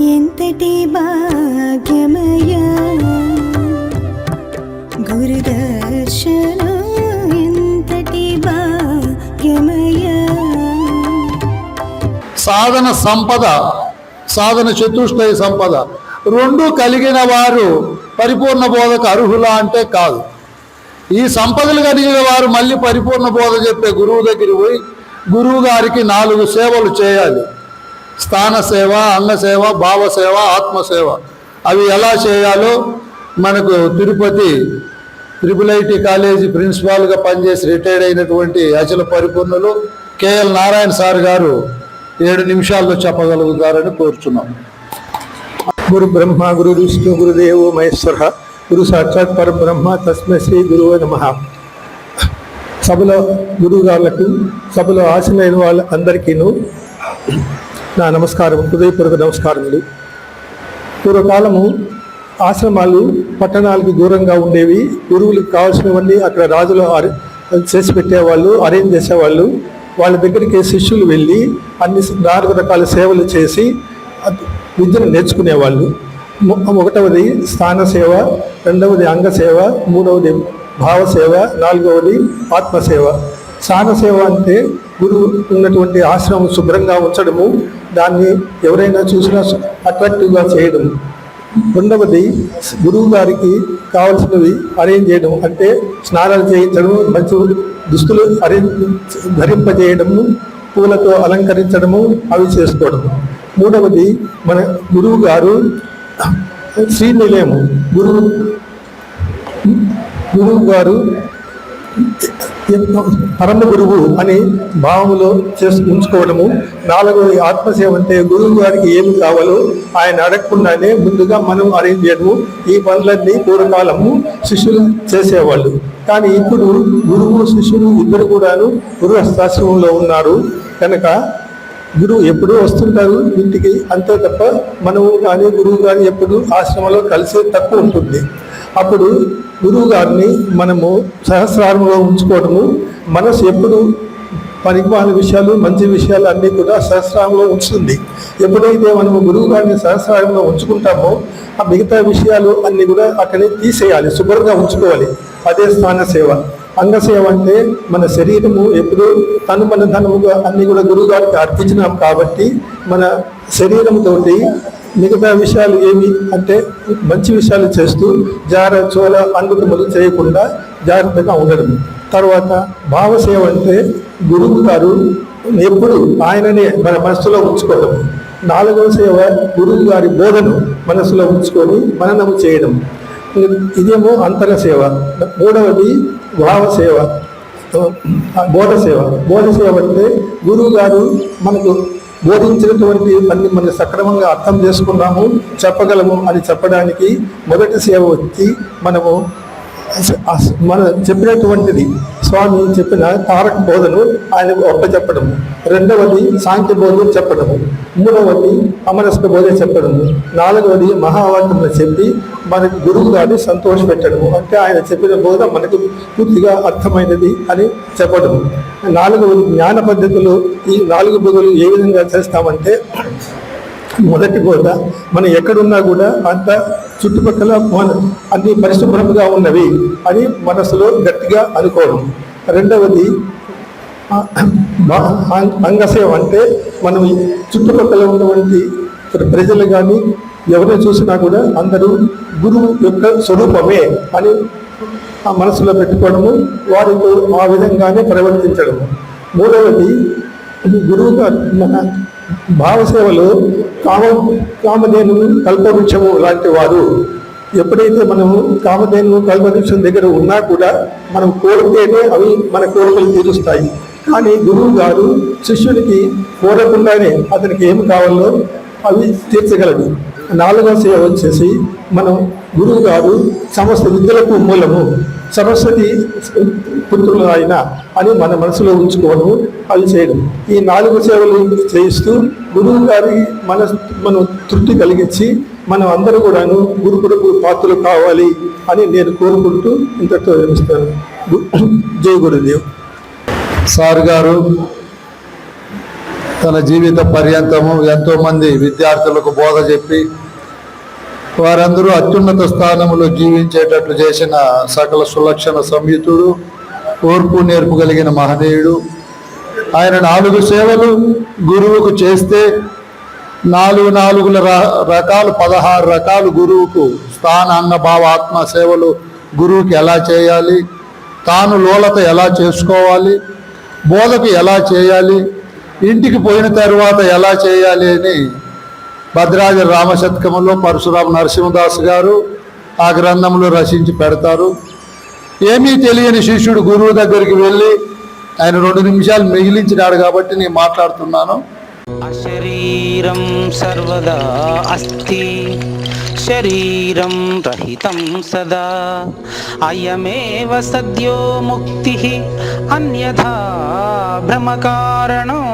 ఎంతటి భాగ్యమయా గురుదర్శన ఎంతటి భాగ్యమయా సాధన సంపద సాధన చతుష్టయ సంపద రెండు కలిగిన వారు పరిపూర్ణ బోధకు అర్హులా అంటే కాదు. ఈ సంపదలు కలిగిన వారు మళ్ళీ పరిపూర్ణ బోధ చెప్పే గురువు దగ్గరికి పోయి గురువు గారికి నాలుగు సేవలు చేయాలి. స్థాన సేవ అంగసేవ భావసేవ భావ సేవ ఆత్మసేవ అవి ఎలా చేయాలో మనకు తిరుపతి త్రిపుల్ ఐటి కాలేజీ ప్రిన్సిపాల్గా పనిచేసి రిటైర్డ్ అయినటువంటి అచల పరిపూర్ణులు కేఎల్ నారాయణ సార్ గారు ఏడు నిమిషాల్లో చెప్పగలుగుతారని కోరుచున్నాం. గురు బ్రహ్మ గురు విష్ణు గురుదేవో మహేశ్వర గురు సాక్షాత్ పరబ్రహ్మ తస్మై శ్రీ గురువ నమ. సభలో గురువు గారులకు సభలో ఆశలైన వాళ్ళ అందరికీను నా నమస్కారం హృదయపూర్వక నమస్కారములు. పూర్వకాలము ఆశ్రమాలు పట్టణాలకు దూరంగా ఉండేవి. గురువులకు కావాల్సినవన్నీ అక్కడ రాజులు అరే- చేసి పెట్టేవాళ్ళు అరేంజ్ చేసేవాళ్ళు. వాళ్ళ దగ్గరికి శిష్యులు వెళ్ళి అన్ని నాలుగు రకాల సేవలు చేసి విద్యను నేర్చుకునేవాళ్ళు. ఒకటవది స్థాన సేవ రెండవది అంగ సేవ మూడవది భావ సేవ నాలుగవది ఆత్మసేవ స్థాన సేవ అంటే గురువు ఉన్నటువంటి ఆశ్రమం శుభ్రంగా ఉంచడము దాన్ని ఎవరైనా చూసినా అట్రాక్టివ్గా చేయడం రెండవది గురువు గారికి కావలసినవి అరేంజ్ చేయడం అంటే స్నానాలు చేయించడం మంచి దుస్తులు అరేంజ్ ధరింపజేయడము పూలతో అలంకరించడము అవి చేసుకోవడము. మూడవది మన గురువు గారు శ్రీనిలయము గురువు గురువు గారు పరమ గురువు అని భావములో చేసి ఉంచుకోవడము. నాలుగవది ఆత్మసేవ అంటే గురువు గారికి ఏమి కావాలో ఆయన అడగకుండానే ముందుగా మనం అరేంజ్ చేయడము. ఈ పనులన్నీ పూర్వకాలము శిష్యులు చేసేవాళ్ళు. కానీ ఇప్పుడు గురువు శిష్యులు ఇద్దరు కూడాను గురుహస్తాశ్రమంలో ఉన్నారు. కనుక గురువు ఎప్పుడూ వస్తుంటారు ఇంటికి. అంతే తప్ప మనము కానీ గురువు కానీ ఎప్పుడు ఆశ్రమంలో కలిసే తక్కువ ఉంటుంది. అప్పుడు గురువు గారిని మనము సహస్రారంలో ఉంచుకోవడము మనసు ఎప్పుడు పనికిమాల విషయాలు మంచి విషయాలు అన్నీ కూడా సహస్రారంలో ఉంచుతుంది. ఎప్పుడైతే మనము గురువు గారిని సహస్రారంలో ఉంచుకుంటామో ఆ మిగతా విషయాలు అన్నీ కూడా అక్కడే తీసేయాలి శుభ్రంగా ఉంచుకోవాలి. అదే స్థాన సేవ. అంగసేవ అంటే మన శరీరము ఎప్పుడు తను మన ధనముగా అన్నీ కూడా గురువు గారికి అర్పించినాం కాబట్టి మన శరీరంతోటి మిగతా విషయాలు ఏమి అంటే మంచి విషయాలు చేస్తూ జార చోళ అనుభూతములు చేయకుండా జాగ్రత్తగా ఉండడం. తర్వాత భావసేవ అంటే గురువు గారు ఎప్పుడు ఆయననే మన మనసులో ఉంచుకోవడం. నాలుగవ సేవ గురువు గారి బోధను మనసులో ఉంచుకొని మననము చేయడం. ఇదేమో అంతర సేవ. మూడవది భావ సేవ. బోధ సేవ. బోధ సేవ అంటే గురువు గారు మనకు బోధించినటువంటి అన్ని మనం సక్రమంగా అర్థం చేసుకున్నాము చెప్పగలము అని చెప్పడానికి మొదటి సేవ వచ్చి మనము మన చెప్పినటువంటిది. స్వామి చెప్పిన తారక బోధను ఆయన ఒప్ప చెప్పడము రెండవది సాంఖ్య బోధన చెప్పడము. మూడవది అమరస్క బోధ చెప్పడము. నాలుగవది మహావాక్యం చెప్పి మనకు గురువు గారిని సంతోష పెట్టడము. అంటే ఆయన చెప్పిన బోధ మనకు పూర్తిగా అర్థమైనది అని చెప్పడము నాలుగవది జ్ఞాన పద్ధతులు ఈ నాలుగు బోధలు ఏ విధంగా చేస్తామంటే మొదటి బోధ మనం ఎక్కడున్నా కూడా అంత చుట్టుపక్కల అన్ని పరిశుభ్రంగా ఉన్నవి అని మనసులో గట్టిగా అనుకోవడం. రెండవది అంగసేవ అంటే మనం చుట్టుపక్కల ఉన్నటువంటి ప్రజలు కానీ ఎవరిని చూసినా కూడా అందరూ గురువు యొక్క స్వరూపమే అని ఆ మనసులో పెట్టుకోవడము వారితో ఆ విధంగానే ప్రవర్తించడము. మూడవది గురువుగా మన భావసేవలు కామ కామధేను కల్పవృక్షము లాంటి వారు ఎప్పుడైతే మనము కామధేను కల్పవృక్షం దగ్గర ఉన్నా కూడా మనం కోరితేనే అవి మన కోరికలు తీరుస్తాయి. కానీ గురువు గారు శిష్యునికి కోరకుండానే అతనికి ఏమి కావాలో అవి తీర్చగలడు. నాలుగవ సేవ వచ్చేసి మనం గురువు గారు సమస్త విద్యలకు మూలము సరస్వతి పుత్రులు ఆయన అని మన మనసులో ఉంచుకోవడం అవి చేయడం. ఈ నాలుగు సేవలు చేయిస్తూ గురువు గారి మన మనం తృప్తి కలిగించి మనం అందరూ కూడాను గురు పాత్రలు కావాలి అని నేను కోరుకుంటూ ఇంతటితో వివరిస్తాను జై గురుదేవ్. సార్ గారు తన జీవిత పర్యంతము ఎంతోమంది విద్యార్థులకు బోధ చెప్పి వారందరూ అత్యున్నత స్థానంలో జీవించేటట్లు చేసిన సకల సులక్షణ సంయుతుడు ఓర్పు నేర్పు కలిగిన మహనీయుడు. ఆయన నాలుగు సేవలు గురువుకు చేస్తే నాలుగు నాలుగుల ర- రకాలు పదహారు రకాలు గురువుకు స్థాన అంగ భావ ఆత్మ సేవలు గురువుకి ఎలా చేయాలి? తాను లోలత ఎలా చేసుకోవాలి? బోధకు ఎలా చేయాలి? ఇంటికి పోయిన తర్వాత ఎలా చేయాలి అని భద్రాజ రామశతకములో పరశురామ నరసింహదాస్ గారు ఆ గ్రంథంలో రచించి పెడతారు. ఏమీ తెలియని శిష్యుడు గురువు దగ్గరికి వెళ్ళి ఆయన రెండు నిమిషాలు మిగిలించినాడు కాబట్టి నేను మాట్లాడుతున్నాను. అశరీరం సర్వదా అస్తి శరీరం రహితం సదా. అయమేవ సద్యో ముక్తి అన్యథా భ్రమకారణం